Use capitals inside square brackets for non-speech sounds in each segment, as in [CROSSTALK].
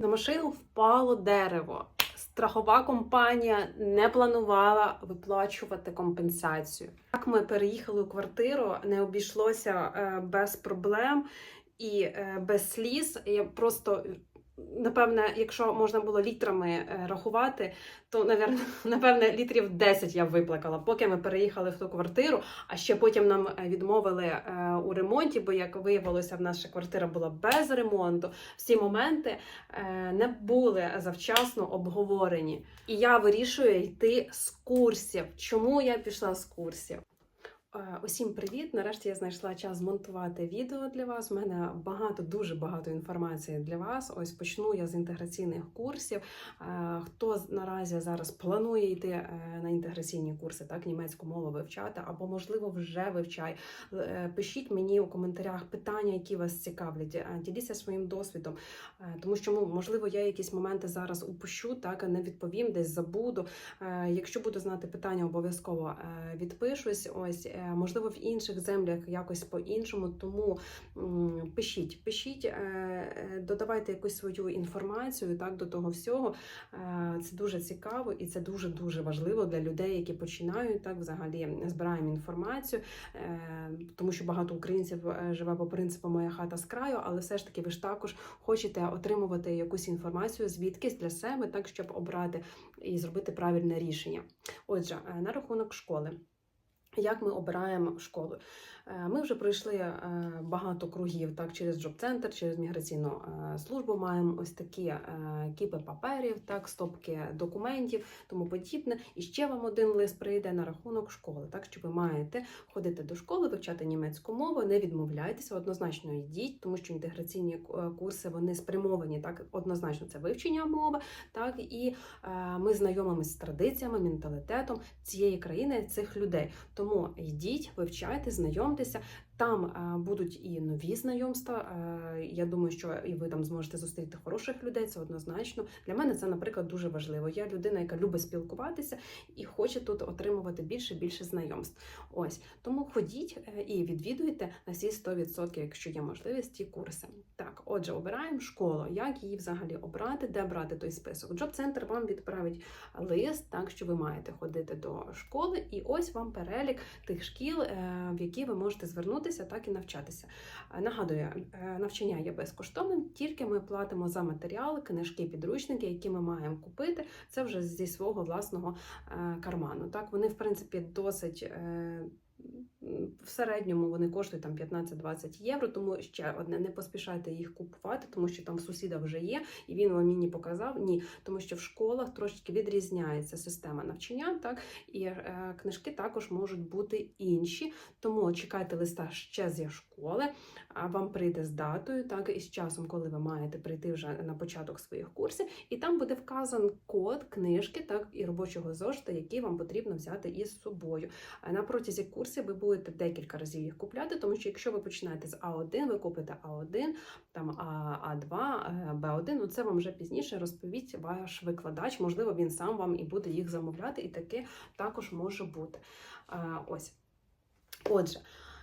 На машину впало дерево. Страхова компанія не планувала виплачувати компенсацію. Так ми переїхали у квартиру, не обійшлося е, без проблем і е, без сліз. Я просто напевне, якщо можна було літрами е, рахувати, то напевне, [LAUGHS] напевне літрів 10 я виплакала, поки ми переїхали в ту квартиру. А ще потім нам е, відмовили е, у ремонті, бо як виявилося, в наша квартира була без ремонту. Всі моменти не були завчасно обговорені. І я вирішую йти з курсів. Чому я пішла з курсів? Е, Усім привіт! Нарешті я знайшла час змонтувати відео для вас. У мене багато, дуже багато інформації для вас. Ось почну я з інтеграційних курсів. Е, Хто наразі зараз планує йти е, на інтеграційні курси, так німецьку мову вивчати, або можливо вже вивчай. Пишіть мені у коментарях питання, які вас цікавлять. Діліться своїм досвідом, тому що ну, можливо я якісь моменти зараз упущу, так не відповім, десь забуду. Якщо буду знати питання, обов'язково відпишусь. Ось можливо в інших землях якось по-іншому. Тому пишіть, пишіть, е, е, додавайте якусь свою інформацію так до того всього. Е, Це дуже цікаво і це дуже дуже важливо для людей, які починають так взагалі збираємо інформацію, е, тому що багато українців е, живе по принципу моя хата з краю, але все ж таки ви ж також хочете отримувати якусь інформацію звідкись для себе, так щоб обрати і зробити правильне рішення. Отже, е, на рахунок школи. Як ми обираємо школу? Е, Ми вже пройшли е, багато кругів так, через джоб-центр, через міграційну е, службу. Маємо ось такі кіпи паперів, так, стопки документів, тому подібне. І ще вам один лист прийде на рахунок школи, так що ви маєте ходити до школи, вивчати німецьку мову, не відмовляйтеся, однозначно йдіть, тому що інтеграційні курси вони спрямовані так, однозначно це вивчення мови, так і ми знайомимося з традиціями, менталітетом цієї країни, цих людей. Тому йдіть, вивчайте, знайомтеся. Там е, будуть і нові знайомства. Е, я думаю, що і ви там зможете зустріти хороших людей. Це однозначно. Для мене це, наприклад, дуже важливо. Я людина, яка любить спілкуватися і хоче тут отримувати більше більше знайомств. Ось тому ходіть е, і відвідуйте на всі 100%, якщо є можливість, ті курси. Так, отже, обираємо школу. Як її взагалі обрати, де брати той список? Джоб-центр вам відправить лист, так що ви маєте ходити до школи, і ось вам перелік тих шкіл, в які ви можете звернутися, так і навчатися. Е, Нагадую, е, навчання є безкоштовним, тільки ми платимо за матеріали, книжки, підручники, які ми маємо купити. Це вже зі свого власного е, карману. Так, вони в принципі досить. В середньому вони коштують там 15-20 євро, тому ще одне, не поспішайте їх купувати, тому що там сусіда вже є, і він вам мені показав. Ні, тому що в школах трошечки відрізняється система навчання, так і е, книжки також можуть бути інші. Тому чекайте листа ще зі школи, а вам прийде з датою, так і з часом, коли ви маєте прийти вже на початок своїх курсів, і там буде вказан код книжки, так і робочого зошита, який вам потрібно взяти із собою. На протязі курсів ви будете декілька разів їх купляти, тому що якщо ви починаєте з А1, ви купите А1, там А- А2, е, Б1, ну це вам вже пізніше розповість ваш викладач. Можливо, він сам вам і буде їх замовляти, і таке також може бути. Е, Ось. Отже.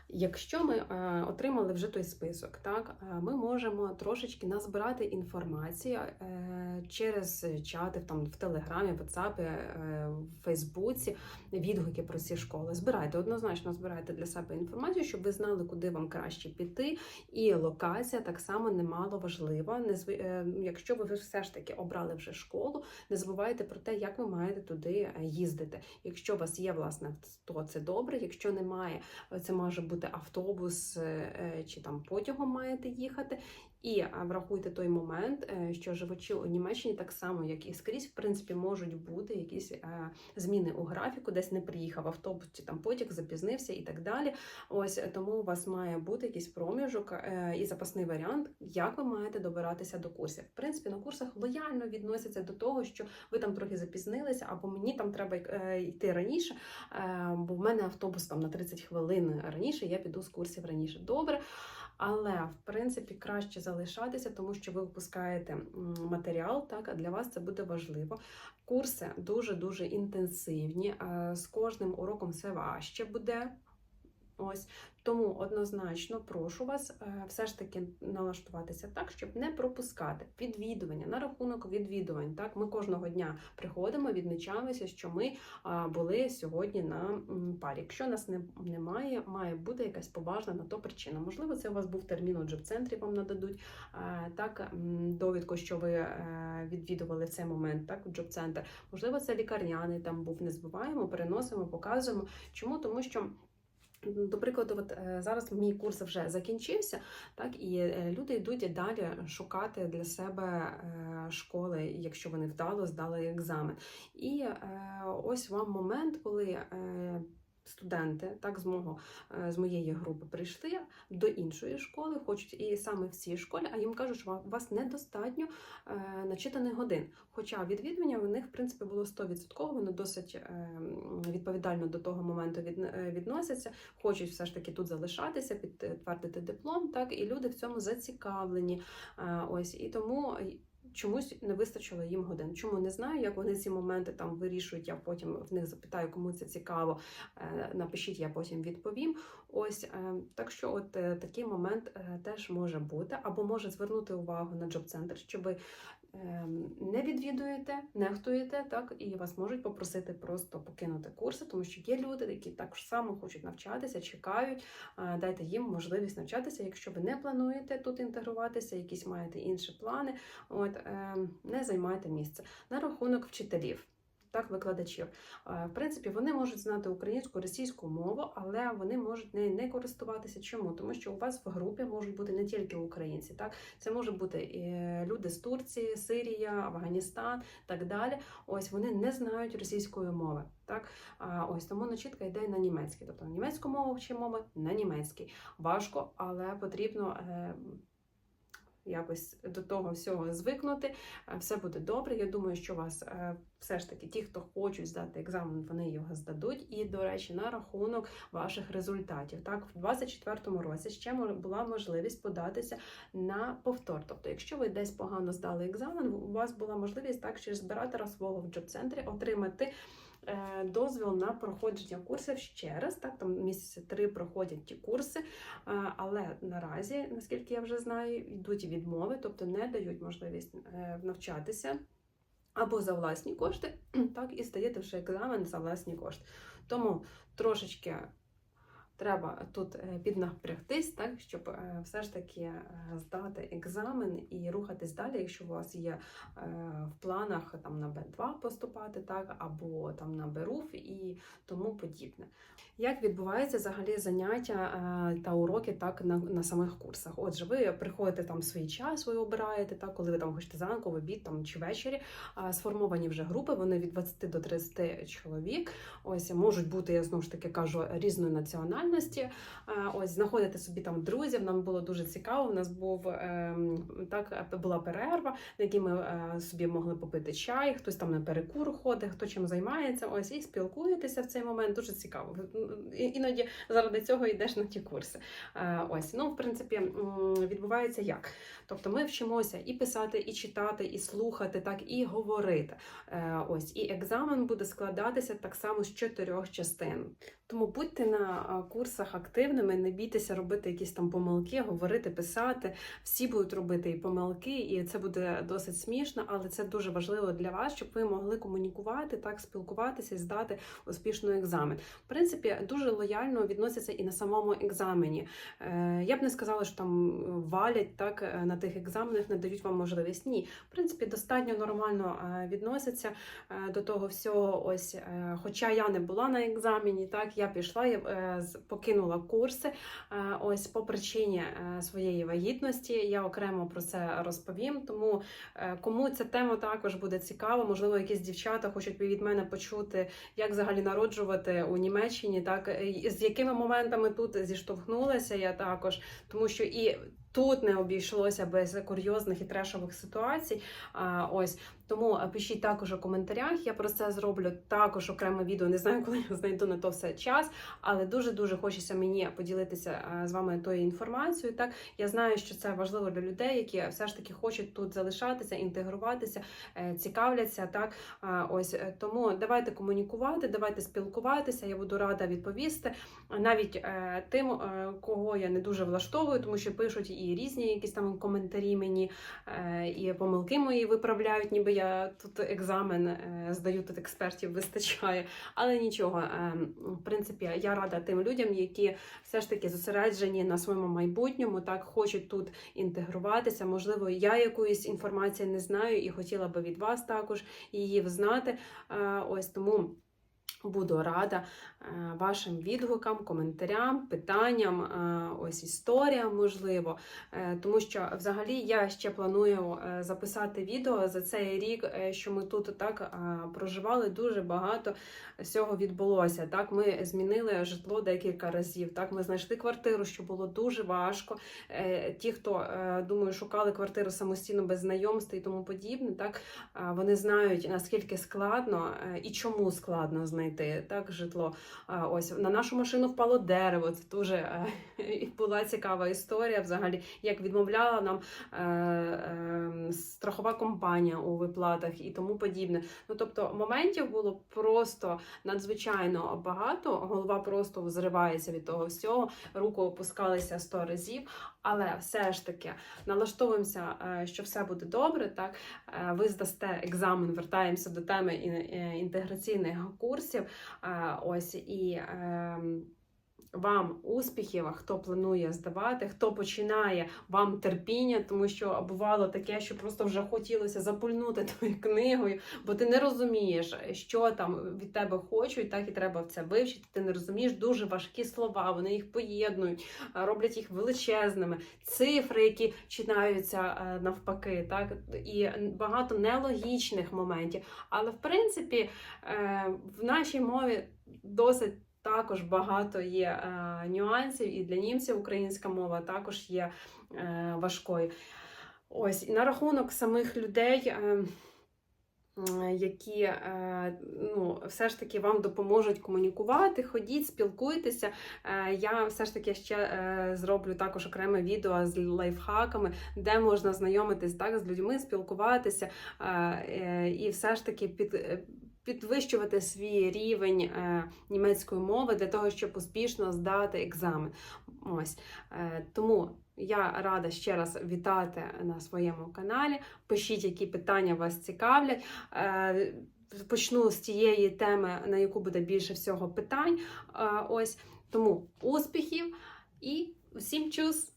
Якщо ми е, отримали вже той список, так е, ми можемо трошечки назбирати інформацію е, через чати там в Телеграмі, WhatsApp, е, в Фейсбуці, відгуки про ці школи. Збирайте однозначно збирайте для себе інформацію, щоб ви знали, куди вам краще піти. І локація так само немало важлива. Не якщо ви все ж таки обрали вже школу, не забувайте про те, як ви маєте туди їздити. Якщо у вас є власне, то це добре. Якщо немає, це може бути автобус е, чи там потягом маєте їхати. І е, врахуйте той момент, е, що живучи у Німеччині, так само як і скрізь, в принципі, можуть бути якісь е, зміни у графіку, десь не приїхав автобус чи там потяг, запізнився і так далі. Ось тому у вас має бути якийсь проміжок і запасний варіант, як ви маєте добиратися до курсів. В принципі, на курсах лояльно відносяться до того, що ви там трохи запізнилися, або мені там треба йти раніше, бо в мене автобус там на 30 хвилин раніше, я піду з курсів раніше. Добре. Але в принципі краще залишатися, тому що ви випускаєте матеріал, так а для вас це буде важливо. Курси дуже дуже інтенсивні. е, З кожним уроком все важче буде. Ось тому однозначно прошу вас е, все ж таки налаштуватися так, щоб не пропускати відвідування на рахунок відвідувань. Так, ми кожного дня приходимо, відмічаємося, що ми були сьогодні на парі. Якщо нас не, немає, має бути якась поважна на то причина. Можливо, це у вас був термін у джоб-центрі, вам нададуть е, так довідку, що ви е, відвідували в цей момент, так, джоб-центр. Можливо, це лікарняний там був. Не збиваємо, переносимо, показуємо. Чому? Тому що. До прикладу, от е, зараз мій курс вже закінчився, так і е, люди йдуть далі шукати для себе е, школи, якщо вони вдало здали екзамен. І ось вам момент, коли студенти так з мого е, з моєї групи прийшли до іншої школи, хочуть і саме в цій школі, а їм кажуть, що у вас недостатньо е, начитаних годин. Хоча відвідування у них в принципі було 100%, вони досить е, відповідально до того моменту від, відносяться, хочуть все ж таки тут залишатися, підтвердити диплом, так і люди в цьому зацікавлені. Ось і тому. Чомусь не вистачило їм годин. Чому не знаю, як вони ці моменти там вирішують. Я потім в них запитаю, кому це цікаво. Е, Напишіть, я потім відповім. Ось е, так що, от е, такий момент теж може бути, або може звернути увагу на джоб-центр, що ви ем, не відвідуєте, нехтуєте, так і вас можуть попросити просто покинути курси, тому що є люди, які так само хочуть навчатися, чекають. Е, Дайте їм можливість навчатися. Якщо ви не плануєте тут інтегруватися, якісь маєте інші плани, от ем, не займайте місце на рахунок вчителів. Так, викладачів. Е, В принципі, вони можуть знати українську, російську мову, але вони можуть нею не користуватися. Чому? Тому що у вас в групі можуть бути не тільки українці, так це можуть бути е, люди з Турції, Сирія, Афганістан, так далі. Ось вони не знають російської мови. Так, ось тому начітка йде на німецький. Тобто німецьку мову вчимо ми на німецький. Важко, але потрібно. Якось до того всього звикнути, Е, все буде добре. Я думаю, що у вас е, все ж таки ті, хто хочуть здати екзамен, вони його здадуть. І, до речі, на рахунок ваших результатів. Так, в 2024 році ще була можливість податися на повтор. Тобто, якщо ви десь погано здали екзамен, у вас була можливість так через збиратора свого в джоб-центрі отримати. Е, Дозвіл на проходження курсів ще раз, так там місяці три проходять ті курси, е, але наразі, наскільки я вже знаю, йдуть відмови, тобто не дають можливість е, навчатися або за власні кошти, [CLEARS THROAT] так і здаєте вже екзамен за власні кошти. Тому трошечки треба тут е, піднапрягтись, так, щоб е, все ж таки е, здати екзамен і рухатись далі, якщо у вас є в планах там на Б2 поступати, так, або там на БРУФ і тому подібне. Як відбувається взагалі заняття та уроки так на, на самих курсах? Отже, ви приходите там свій час, ви обираєте, так, коли ви там хочете зранку, в обід там чи ввечері. Сформовані вже групи, вони від 20 до 30 чоловік. Ось можуть бути, я знову ж таки кажу, різної національності. А, Ось знаходите собі там друзів. Нам було дуже цікаво. У нас був ем, так була перерва, на якій ми е, собі могли попити чай. Хтось там на перекур ходить, хто чим займається. Ось і спілкуєтеся в цей момент. Дуже цікаво. Іноді заради цього йдеш на ті курси. Е, Ось ну, в принципі, відбувається як. Тобто ми вчимося і писати, і читати, і слухати, так і говорити. Е, Ось і екзамен буде складатися так само з чотирьох частин. Тому будьте на а, курсах активними, не бійтеся робити якісь там помилки, говорити, писати. Всі будуть робити і помилки, і це буде досить смішно, але це дуже важливо для вас, щоб ви могли комунікувати, так спілкуватися і здати успішно екзамен. В принципі, дуже лояльно відносяться і на самому екзамені. Е, Я б не сказала, що там валять так е, на тих екзаменах, не дають вам можливість. Ні, в принципі, достатньо нормально е, відносяться до того всього. Ось, хоча я не була на екзамені, так я пішла, я покинула курси. е, Ось по причині е, своєї вагітності. Я окремо про це розповім. Тому е, кому ця тема також буде цікава, можливо, якісь дівчата хочуть від мене почути, як взагалі народжувати у Німеччині, так з якими моментами тут зіштовхнулася я також, тому що і. Тут не обійшлося без курйозних і трешових ситуацій. А, ось тому е, пишіть також у коментарях. Я про це зроблю також окреме відео. Не знаю, [LAUGHS] коли я знайду на то все час, але дуже дуже хочеться мені поділитися е, з вами тою інформацією. Так я знаю, що це важливо для людей, які все ж таки хочуть тут залишатися, інтегруватися, е, цікавляться. Так ось тому давайте комунікувати, давайте спілкуватися. Я буду рада відповісти навіть тим, кого я не дуже влаштовую, тому що пишуть і різні якісь там коментарі мені, е, і помилки мої виправляють, ніби я тут екзамен е, здаю, тут експертів вистачає. Але нічого, е, в принципі, я рада тим людям, які все ж таки зосереджені на своєму майбутньому, так хочуть тут інтегруватися. Можливо, я якоїсь інформації не знаю і хотіла би від вас також її взнати. Ось тому. Буду рада е, вашим відгукам, коментарям, питанням, е, ось історіям, можливо. Е, Тому що взагалі я ще планую записати відео за цей рік, що ми тут так проживали. Дуже багато всього відбулося. Так, ми змінили житло декілька разів. Так, ми знайшли квартиру, що було дуже важко. Ті, хто думаю, шукали квартиру самостійно без знайомства і тому подібне, так Вони знають наскільки складно і чому складно знайти так житло. Ось на нашу машину впало дерево. Це дуже е, була цікава історія. Взагалі, як відмовляла нам е, е, страхова компанія у виплатах і тому подібне. Ну тобто моментів було просто надзвичайно багато. Голова просто зривається від того всього. Руку опускалися сто разів. Але все ж таки налаштовуємося, що все буде добре. Так ви здасте екзамен, вертаємося до теми ін- інтеграційних курсів. Ось і ем, вам успіхів, хто планує здавати, хто починає вам терпіння, тому що бувало таке, що просто вже хотілося запульнути [LAUGHS] тою книгою, бо ти не розумієш, що там від тебе хочуть, так і треба це вивчити. Ти не розумієш дуже важкі слова, вони їх поєднують, роблять їх величезними. Цифри, які читаються е, навпаки, так і багато нелогічних моментів. Але в принципі е, в нашій мові досить. Також багато є е, нюансів, і для німців українська мова також є е, важкою. Ось і на рахунок самих людей, е, які е, ну, все ж таки вам допоможуть комунікувати, ходіть, спілкуйтеся. Е, я все ж таки ще е, зроблю також окреме відео з лайфхаками, де можна знайомитись так з людьми, спілкуватися і все ж таки під. Підвищувати свій рівень е, німецької мови для того, щоб успішно здати екзамен. Ось е, тому я рада ще раз вітати на своєму каналі. Пишіть, які питання вас цікавлять. Е, Почну з тієї теми, на яку буде більше всього питань. Ось тому успіхів і всім чус!